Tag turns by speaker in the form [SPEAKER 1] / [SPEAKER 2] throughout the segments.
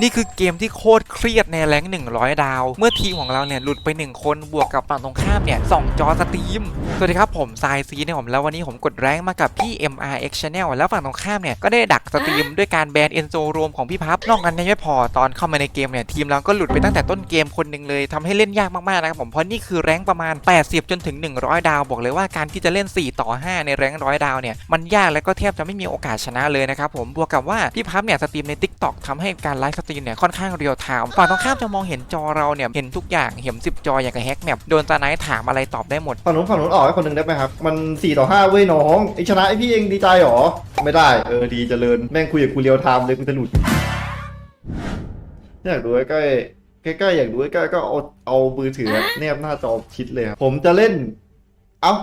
[SPEAKER 1] นี่คือเกมที่โคตรเครียดในแรง100 ดาว เมื่อทีมของเราเนี่ยหลุดไป 1 คนบวกกับฝั่งตรงข้ามเนี่ยสองจอสตรีม สวัสดีครับผมทรายซีนี่ยผมแล้ววันนี้ผมกดแรงมากับพี่ MRX Channel แล้วฝั่งตรงข้ามเนี่ยก็ได้ดักสตรีมด้วยการแบนเอนโซรวมของพี่พับนอกนั้นยังไม่พอตอนเข้ามาในเกมเนี่ยทีมเราก็หลุดไปตั้งแต่ต้นเกมคนหนึ่งเลยทำให้เล่นยากมากๆนะครับผมเพราะนี่คือแรงประมาณ 80 จนถึง 100 ดาว บอกเลยว่าการที่จะเล่น 4 ต่อ 5 ในแรงร้อยดาวเนี่ยมันยากและก็แทบจะไม่มีโอกาสชนะเลยนะครับผมบวกกับว่าพี่พับเนี่ยสตรีมใน Tik t o k ทำให้การไลฟ์สตรีมเนี่ยค่อนข้างเรียลไทม์ฝั่งตรงข้ามจะมองเห็นจอเราเนี่ยเห็นทุกอย่างเห็น10จออย่างกับแฮกแมปโดนตาไนท์ถามอะไรตอบได้หมด
[SPEAKER 2] ฝั่งนู้นฝั่งนู้นออกให้คนหนึ่งได้ไหมครับ มัน4ต่อ5เว้ยน้องไอชนะไอพี่เองดีใจหรอ ไม่ได้ เออดีเจริญแม่งคุยกับกูเรียวไทม์เลยกูจะหลุดอยากดูใกล้ใกล้ๆใกล้ๆอยากดูใกล้ๆก็เอาเอามือถือแนบหน้าจอชิดเลยครับผมจะเล่น เอ้า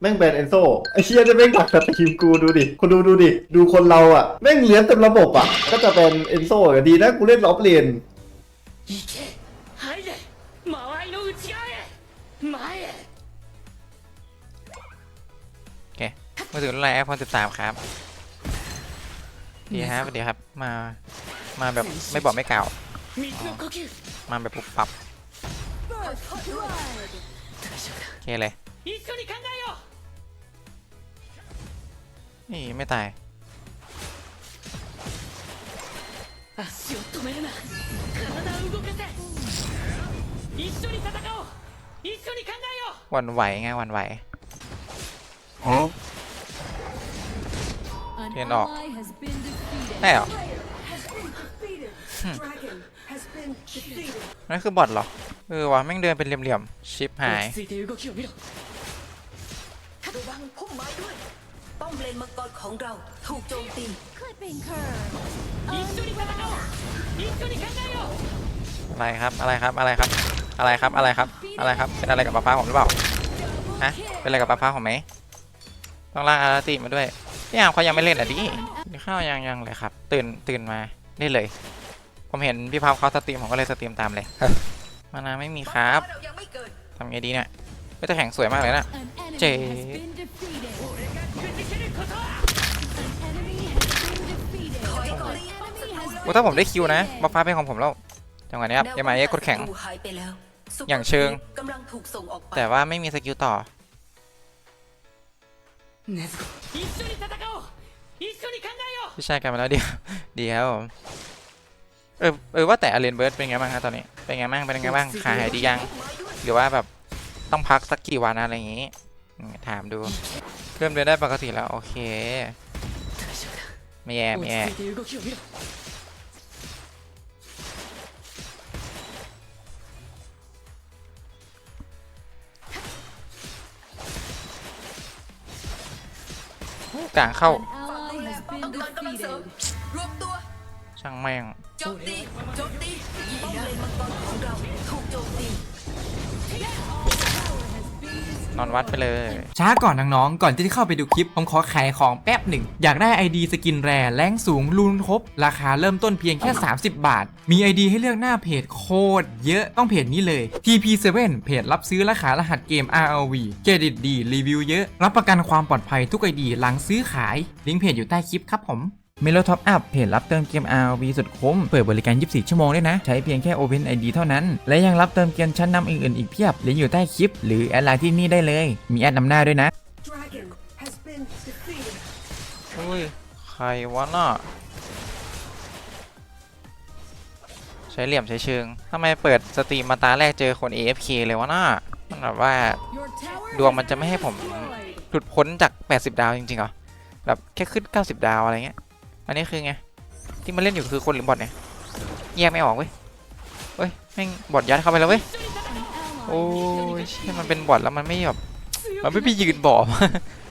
[SPEAKER 2] แม่งแบนเอนโซไอเชียจะแม่งดักสตรีมกูดูดิ คนดูดูดิ ดูคนเราอ่ะ แม่งเลี้ยงเต็มระบบอ่ะ ก็จะเป็นเอนโซอะดีนะกูเล่นล็อบเลน
[SPEAKER 3] 行け入れ間合いの内側へ前へ
[SPEAKER 1] มือถือรุ่นอะไร iPhone 13 ครับ ดีครับดีครับ มา มาแบบไม่บอกไม่กล่าว
[SPEAKER 3] 水の呼吸
[SPEAKER 1] มาแบบปุบปับ
[SPEAKER 3] 大丈夫だ
[SPEAKER 1] โอเคเลย
[SPEAKER 3] 一緒に考えよ
[SPEAKER 1] นี่ไม่ตายวันไหวไงวันไหวเที
[SPEAKER 4] ยนออ
[SPEAKER 1] กได้หรอนั่นคือบอทหรอ เออว่ะแม่งเดินเป็นเหลี่ยมๆ ชิปหาย
[SPEAKER 5] มเลนมังกรของเราถูกโจมตี
[SPEAKER 1] อะไรครับอะไรครับอะไรครับ อะไรครับอะไรครับอะไรครับเป็นอะไรกับปะพ้าผมหรือเปล่าฮะเป็นอะไรกับปะพ้าผมไหมต้องลากอาราติมาด้วยพี่อามเขายังไม่เล่นอะดิเข้ายังยังเลยครับ ตื่นตื่นมาได้เลย ผมเห็นพี่พาเขาสตรีมผมก็เลยสตรีมตามเลยมานาไม่มีครับทำไงดีเนี่ยไม่แต่แข่งสวยมากเลยนะ
[SPEAKER 4] เจ๊
[SPEAKER 5] ถ้า
[SPEAKER 1] ผมได้คิวนะบัฟฟ้าเป็นของผมแล้วจังหวะนี้ครับยังไงกดแข็ง
[SPEAKER 5] อย่า
[SPEAKER 1] งเชิง แต่ว่าไม่มีสกิลต่อพี่ชายกันมาแล้วเดียวดีครับผมเออเออว่าแต่อเลนเบิร์ดเป็นไงบ้างครับตอนนี้ เป็นไงบ้างเป็นไงบ้างขาหายดียัง หรือว่าแบบต้องพักสักกี่วันอะไรอย่างงี้ ถามดู เริ่มเดินได้ปกติแล้ว โอเค ไม่แย่ไม่แย่ กลางเข้า
[SPEAKER 4] An ally has
[SPEAKER 5] ต้อ
[SPEAKER 4] been
[SPEAKER 5] งการกำลังเสริม
[SPEAKER 4] defeated.
[SPEAKER 5] รวมตัว
[SPEAKER 1] ช่างแม่ง
[SPEAKER 5] โจมตีโจมตีป้อมเลนมังกรของเราถูกโจมตี
[SPEAKER 1] นอนวัดไปเลย ช้าก่อนน้องๆก่อนที่จะเข้าไปดูคลิป ผมขอขายของแป๊บหนึ่ง อยากได้ ID สกินแรแรงสูงรูนครบ ราคาเริ่มต้นเพียงแค่ 30 บาท มี ID ให้เลือกหน้าเพจโคตรเยอะต้องเพจนี้เลย TP7 เพจรับซื้อและขายรหัสเกม RLV เครดิตดีรีวิวเยอะ รับประกันความปลอดภัยทุก ID หลังซื้อขายลิงก์เพจอยู่ใต้คลิปครับผม เมโลท็อปอัพเพจรับเติมเกม RV สุดคุ้ม เปิดบริการ 24 ชั่วโมงด้วยนะ ใช้เพียงแค่ Open ID เท่านั้น และยังรับเติมเกมชั้นนำอื่นๆอีกเพียบลิงก์อยู่ใต้คลิป หรือแอดไลน์ที่นี่ได้เลย มีแอดนำหน้าด้วยนะ
[SPEAKER 5] Dragon has been defeated
[SPEAKER 1] อุ้ย ใครวะน่ะ ใช้เหลี่ยมใช้เชิงทำไมเปิดสตรีมมาตาแรกเจอคน AFK เลยวะน่ะมันแบบว่า
[SPEAKER 4] Your tower
[SPEAKER 1] ดวง
[SPEAKER 4] has
[SPEAKER 1] มันจะไม่ให้ผม
[SPEAKER 4] been destroyed.
[SPEAKER 1] หลุดพ้นจาก 80 ดาวจริงๆเหรอ แบบแค่ขึ้น 90 ดาวอะไรเงี้ย อันนี้คือไง ที่มันเล่นอยู่คือคนหรือบอทเนี่ยแยกไม่ออกเว้ยเฮ้ยแม่งบอทยัดเข้าไปแล้วเว้ยโอ้ยใช่มันเป็นบอทแล้วมันไม่แบบมันไม่ไปยืนบอม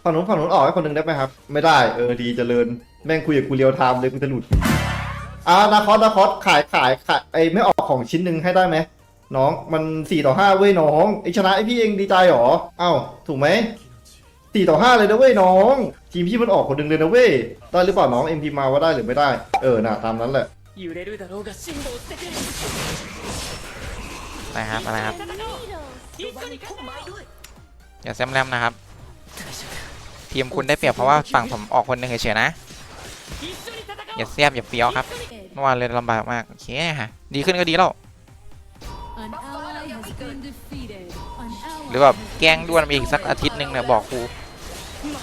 [SPEAKER 2] ฝั่งนู้นฝั่งนู้นออกให้คนหนึ่งได้ไหมครับ ไม่ได้เออดีเจริญแม่งคุยกับกูเรียวไทม์เลยกูจะหลุดอ่านาคอสนาคอสขายขายขายไอไม่ออกของชิ้นหนึ่งให้ได้ไหมน้องมันสี่ต่อห้าเว้ยน้องไอชนะไอพี่เองดีใจหรอเอ้าถูกไหม สี่ต่อห้าเลยนะเว้ยน้อง ทีมพี่มันออกคนหนึ่งเลยนะเว้ยได้หรือเปล่าน้องเอ็มพีมาว่าได้หรือไม่ได้ เออน่ะตามนั้นแหละ
[SPEAKER 3] 揺れるだろうが辛抱してくれ
[SPEAKER 1] อะไรครับ อะไรครับ
[SPEAKER 3] 戦おう一緒に考
[SPEAKER 5] พุ่ม
[SPEAKER 3] え
[SPEAKER 5] ไม้
[SPEAKER 3] よ
[SPEAKER 5] ด้วย
[SPEAKER 1] อย่าแซมแรมนะครับ
[SPEAKER 3] 大丈夫だ
[SPEAKER 1] ทีมคุณได้เปรียบเพราะว่าฝั่งผมออกคนหนึ่งเฉยๆนะ
[SPEAKER 3] 一緒に戦おう
[SPEAKER 1] อย่าเสียบอย่าเฟี้ยวครับ
[SPEAKER 4] defeated.
[SPEAKER 1] เมื่อวานเลยลำบากมากโอเคฮะดีขึ้นก็ดีแล้ว
[SPEAKER 4] An ally has been defeated. An ally
[SPEAKER 1] หรือแบบ
[SPEAKER 4] has
[SPEAKER 1] แกล้ง
[SPEAKER 4] been
[SPEAKER 1] ด้วนไปอีกสักอาทิตย์หนึ่งเนี่ยบอกครู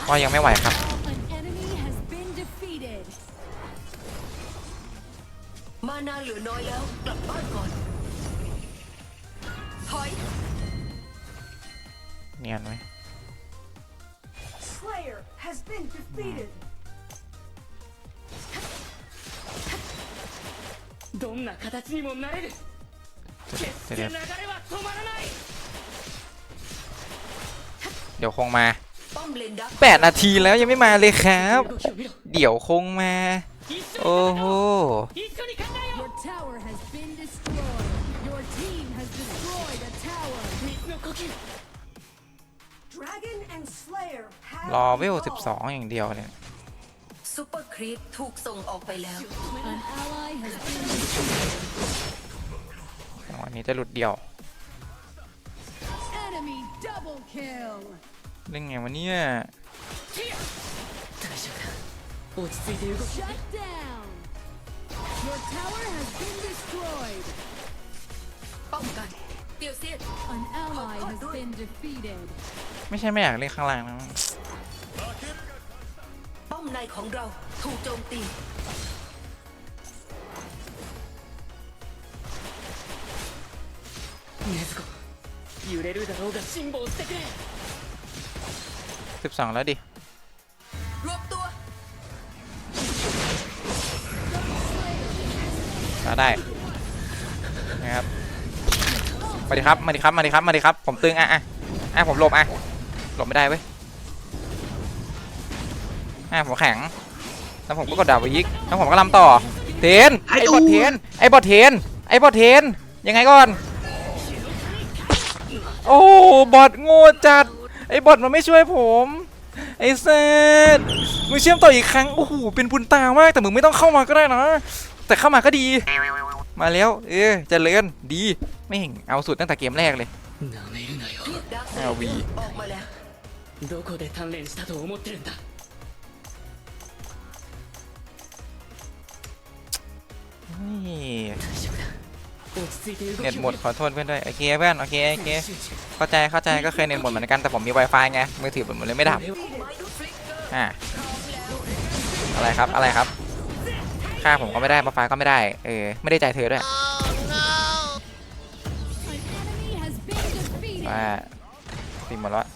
[SPEAKER 1] ว่ายังไม่ไหวครับ
[SPEAKER 4] An enemy has been defeated.
[SPEAKER 5] มานาเหลือน้อยแล้ว กลับบ้านก่อน ถอย
[SPEAKER 1] เนียนไหม
[SPEAKER 5] Slayer has been defeated
[SPEAKER 3] どんな形にもなれる
[SPEAKER 1] เดี๋ยว
[SPEAKER 3] 流れは止まらない
[SPEAKER 1] เดี๋ยวคงมา
[SPEAKER 5] แปด
[SPEAKER 1] นาทีแล้วยังไม่มาเลยครับ เดี๋ยวคงมา โอ้โหรอเวล12 อย่างเดียวเนี่ย
[SPEAKER 5] ซูเปอร์ครีปถูกส่งออกไปแล้ว
[SPEAKER 1] วันนี้จะหลุดเดียว เรื่องไงวะเนี่ย
[SPEAKER 3] 大丈夫だ落ち着いて動き
[SPEAKER 4] Shut down. Your tower has been destroyed.
[SPEAKER 5] ป้องกัน เตียวเซียน
[SPEAKER 4] An ally has been defeated.
[SPEAKER 1] ไม่ใช่ไม่อยากเล่นข้างล่างนะ
[SPEAKER 5] ป้อมในของเราถูกโจมตี
[SPEAKER 3] 禰豆子揺れるだろうが辛抱してくれ
[SPEAKER 1] 12แล้วดิ
[SPEAKER 5] รวบตัว
[SPEAKER 1] มาได้นะครับมาดิครับมาดิครับมาดิครับมาดิครับ ผมตึงอะอะอะผมหลบอะหลบไม่ได้เว้ยอะผมแข็งแล้วผมก็กดดาบไปยิกแล้วผมก็ลำต่อ เทนไอ้บอทเทนไอ้บอทเทนไอ้บอทเทนยังไงก่อน โอ้บอทโง่จัด ไอ้บอทมันไม่ช่วยผม ไอ้เซตมึงเชื่อมต่ออีกครั้ง โอ้โห เป็นบุญตามาก แต่มึงไม่ต้องเข้ามาก็ได้นะ แต่เข้ามาก็ดี มาแล้ว เออเจะเลินดี ไม่เห็นเอาสุดตั้งแต่เกมแรกเลย
[SPEAKER 3] なめるなよ
[SPEAKER 5] ดักเซ
[SPEAKER 1] อ้าววี
[SPEAKER 5] ออกมาแล้ว
[SPEAKER 3] どこで鍛錬したと思ってるんだ
[SPEAKER 1] นี่ เน็ตหมดขอโทษเพื่อนด้วยโอเคเพื่อนโอเคโอเคเข้าใจเข้าใจก็เคยเน็ตหมดเหมือนกันแต่ผมมี Wi-Fi ไงมือถือผมเลยไม่ดับ
[SPEAKER 5] อ่า
[SPEAKER 1] อะไรครับอะไรครับค่าผมก็ไม่ได้มาฟ้ก็ไม่ได้เออไม่ได้ใจเธอด้วยว่าตีหมดแล้ว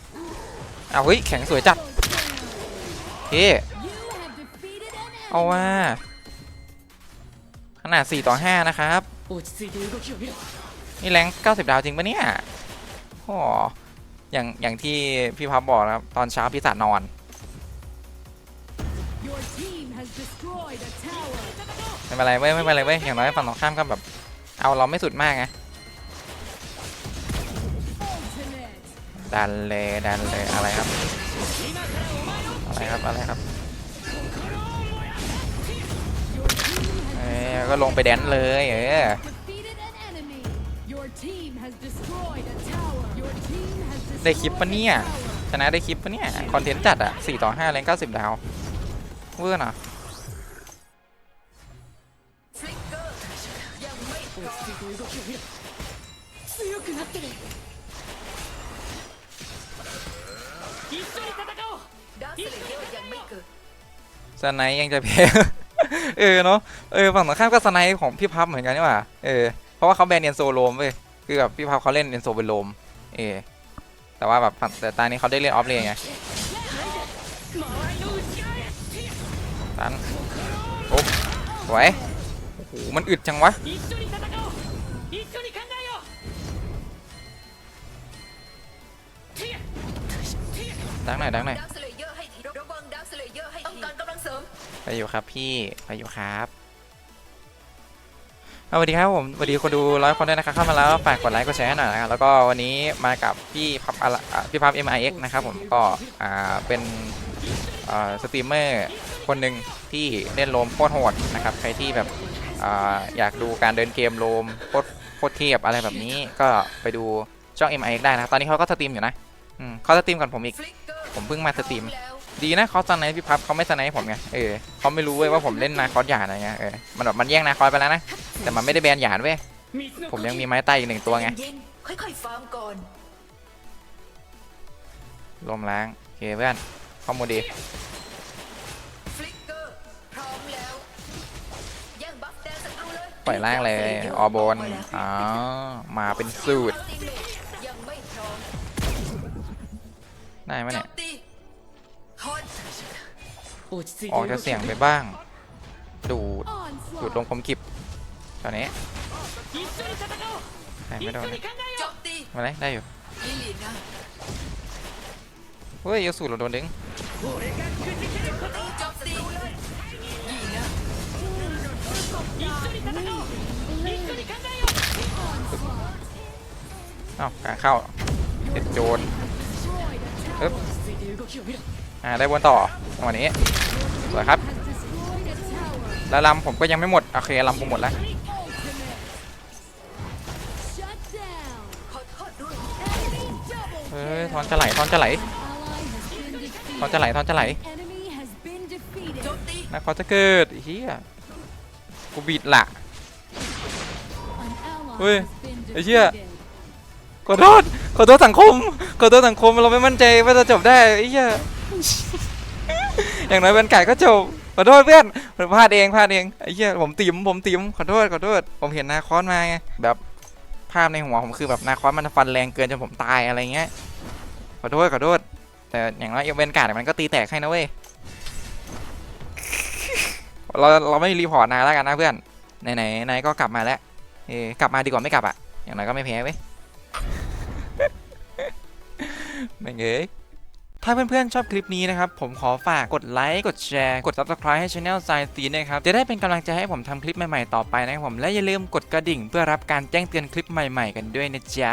[SPEAKER 1] เอาวเฮ้ยแข็งสวยจัดเฮ้เอาว่าขนาด4ต่อ5นะครับ นี่แรง90 ดาวจริงปะเนี่ยโอ้อย่างอย่างที่พี่พับบอกนะครับ ตอนเช้าพี่สานอน ไม่เป็นไรเว้ยไม่เป็นไรเว้ยอย่างน้อยฝั่งตรงข้ามก็แบบ เอาเราไม่สุดมากไงดันเลยดันเลยอะไรครับ อะไรครับ อะไรครับ ก็ลงไปแดนเลยเออ ได้คลิปปะเนี่ย ชนะได้คลิปปะเนี่ย คอนเทนต์จัดอะ4ต่อ5แรง90 ดาว เวอร์
[SPEAKER 5] หนอ
[SPEAKER 1] สไนยังจะแพ้ เออเนาะเออฝั่งตรงข้ามก็สไนป์ของพี่พับเหมือนกันใช่หว่าเออเพราะว่าเขาแบนเอ็นโซโลมเว้ยคือแบบพี่พับเขาเล่นเอ็นโซเป็นโลมเออแต่ว่าแบบแต่ตานี้เขาได้เล่นออฟเลนไงตันโอ้สวยโอ้โหมันอึดจังวะดังไหนดังไหน่อ
[SPEAKER 5] องค์รกำลังเสริ
[SPEAKER 1] ไปอยู่ครับพี่ไปอยู่ครับเอาสวัสดีครับผมสวัสดีคนดูร้อยคนด้วยนะครับเข้ามาแล้วฝากกดไลค์กดแชร์ให้หน่อยนะครับแล้วก็วันนี้มากับพี่พับอะพี่พับ MIX นะครับผมก็อ่าเป็นอ่าสตรีมเมอร์คนหนึ่งที่เล่นโลมโคตรโหดนะครับใครที่แบบอ่าอยากดูการเดินเกมโลมโคตรโคตรเทียบอะไรแบบนี้ก็ไปดูช่อง MIX ได้นะครับตอนนี้เขาก็สตรีมอยู่นะอืมเขาสตรีมก่อนผมอีกผมเพิ่งมาสตรีม ดีนะเขาสไนป์พี่พับเขาไม่สไนป์ผมไงเออเขาไม่รู้เว้ยว่าผมเล่นนาคอสหยาดอะไรเงี้ยเออมันแบบมันแย่งนาคอสไปแล้วนะแต่มันไม่ได้แบนหยาดเว้ยผมยังมีไม้ใต้อีกหนึ่งตัวไง
[SPEAKER 5] ค่อยๆฟาร์มก่อน
[SPEAKER 1] ลมล้างโอเคเพื่อนข้อมูลดี
[SPEAKER 5] ฟลิกเกอยแดงศัตรูเลย
[SPEAKER 1] ปล่อยล่างเลยออบนอ๋อมาเป็นสูตร
[SPEAKER 5] ได้
[SPEAKER 1] ไหมเนี่ย
[SPEAKER 5] อ
[SPEAKER 1] อกจะเสี่ยงไปบ้าง ดูดดูดลงคมกิบตอนนี้ใช่ไม่โดน
[SPEAKER 5] มา
[SPEAKER 1] เลยได้อยู่เฮ้ยยอลสูตเราโดนดึงอ้าการเข้าเจ็ดโจนอึ๊บอ่าได้บนต่อวันนี้ สวยครับแล้วลำผมก็ยังไม่หมด โอเคลำผมหมดแล้ว
[SPEAKER 4] Ultimate. Shut down.
[SPEAKER 5] ขอทษด้วย
[SPEAKER 4] Enemy double
[SPEAKER 1] เฮ้ยทอนจะไหลทอนจะไหลทอนจะไหลทอนจะไหลนะเขาจะเกิดเฮียกูบิดละ
[SPEAKER 4] An ally
[SPEAKER 1] Ui,
[SPEAKER 4] has been
[SPEAKER 1] ấy chưa?
[SPEAKER 4] defeated.
[SPEAKER 1] ขอโทษขอโทษสังคมขอโทษสังคมเราไม่มั่นใจว่าจะจบได้ไอ้เหี้ย อย่างน้อยเป็นไก่ก็จบขอโทษเพื่อนผมพลาดเองพลาดเองไอ้เหี้ยผมติ่มผมติ่มขอโทษขอโทษ ผมเห็นนาคอนมาไงแบบภาพในหัวผมคือแบบนาคอนมันฟันแรงเกินจนผมตายอะไรเงี้ยขอโทษขอโทษ แต่อย่างน้อยเวนการ์ดมันก็ตีแตกให้นะเว้ยเราเราไม่รีพอร์ตนายแล้วกันนะเพื่อนไหนไหนๆนายก็กลับมาแล้วเออกลับมาดีกว่าไม่กลับอะอย่างน้อยก็ไม่แพ้เว้ยไม่เงย ถ้าเพื่อนๆ ชอบคลิปนี้นะครับ ผมขอฝากกดไลค์กดแชร์ กด subscribe ให้ Channel s c i e n c e นะครับ จะได้เป็นกำลังใจให้ผมทำคลิปใหม่ๆ ต่อไปนะครับผม และอย่าลืมกดกระดิ่งเพื่อรับการแจ้งเตือนคลิปใหม่ๆ กันด้วยนะจ๊ะ